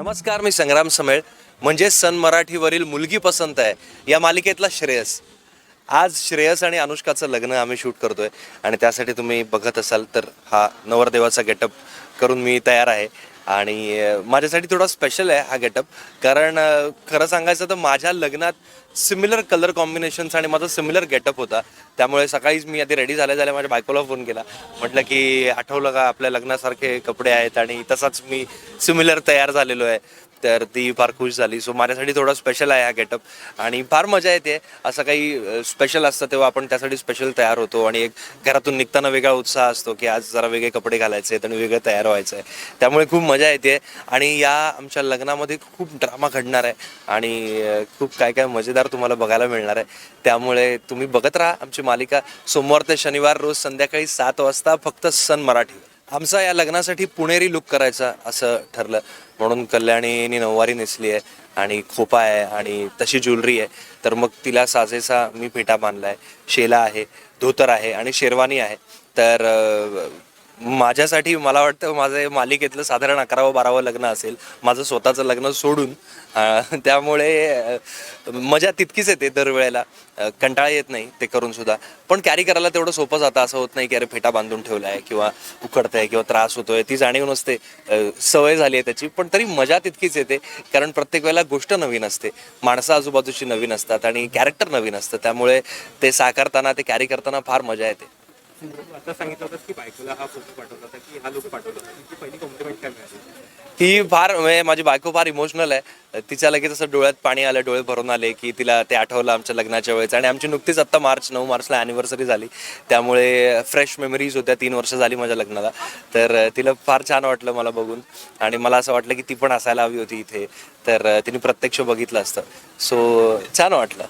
नमस्कार मी संग्राम समेळ. म्हणजे सन मराठीवरील मुलगी पसंत आहे. या मालिकेतला श्रेयस. आज श्रेयस आणि अनुष्काचं लग्न आम्ही शूट करतोय. आणि त्यासाठी तुम्ही बघत असाल तर हा नवरदेवाचा गेटअप करून मी तयार आहे. आणि माझ्यासाठी थोडा स्पेशल आहे हा गेटअप कारण खरं सांगायचं तर माझ्या लग्नात सिमिलर कलर कॉम्बिनेशन्स आणि माझा सिमिलर गेटअप होता. त्यामुळे सकाळीच मी आधी रेडी झाल्या झाल्या माझ्या बायकोला फोन केला. म्हटलं की आठवलं का आपल्या लग्नासारखे कपडे आहेत आणि तसाच मी सिमिलर तयार झालेलो आहे. तर ती फार खुश झाली. सो माझ्यासाठी थोडा स्पेशल आहे हा गेटअप आणि फार मजा येते. असं काही स्पेशल असतं तेव्हा आपण त्यासाठी स्पेशल तयार होतो. आणि एक घरातून निघताना वेगळा उत्साह असतो की आज जरा वेगळे कपडे घालायचे आहेत आणि वेगळं तयार व्हायचं आहे. त्यामुळे खूप मजा येते. आणि या आमच्या लग्नामध्ये खूप ड्रामा घडणार आहे. आणि खूप काय काय मजेदार तुम्हाला बघायला मिळणार आहे. त्यामुळे तुम्ही बघत राहा आमची मालिका. सोमवार ते शनिवार रोज संध्याकाळी सात वाजता फक्त सन मराठी आमचा या लग्नासाठी पुणेरी लुक करायचा असं ठरलं. म्हणून कल्याणीने नऊवारी नेसली आहे आणि खोपा आहे आणि तशी ज्वेलरी आहे. तर मग तिला साजेसा मी फेटा बांधला आहे शेला आहे धोतर आहे आणि शेरवानी आहे. तर माझ्यासाठी मला वाटतं माझं मालिकेतलं साधारण अकरावं बारावं लग्न असेल. माझं स्वतःचं लग्न सोडून त्यामुळे मजा तितकीच येते दरवेळेला. कंटाळा येत नाही ते करून सुद्धा. पण कॅरी करायला तेवढं सोपं जातं. असं होत नाही की अरे फेटा बांधून ठेवला आहे किंवा उकडतंय किंवा त्रास होतोय. ती जाणीव नसते. सवय झाली आहे त्याची. पण तरी मजा तितकीच येते. कारण प्रत्येक वेळेला गोष्ट नवीन असते. माणसं आजूबाजूची नवीन असतात आणि कॅरेक्टर नवीन असतं. त्यामुळे ते साकारताना ते कॅरी करताना फार मजा येते. आता सांगितलं होतं की बायकोला हा फोटो पाठवला होता की हा लुक पाठवला होता. पहिली कॉम्प्लिमेंट काय मिळाली? ही फार म्हणजे माझी बायको फार इमोशनल आहे. तिच्या लगेच असं डोळ्यात पाणी आलं डोळे भरून आले की तिला ते आठवलं आमच्या लग्नाच्या वेळेचं आणि आमची नुकतीच आत्ता मार्च नऊ मार्चला ॲनिव्हर्सरी झाली. त्यामुळे फ्रेश मेमरीज होत्या तीन वर्ष झाली माझ्या लग्नाला. तर तिला फार छान वाटलं मला बघून. आणि मला असं वाटलं की ती पण असायला हवी होती इथे. तर तिने प्रत्यक्ष बघितलं असतं. सो छान वाटलं.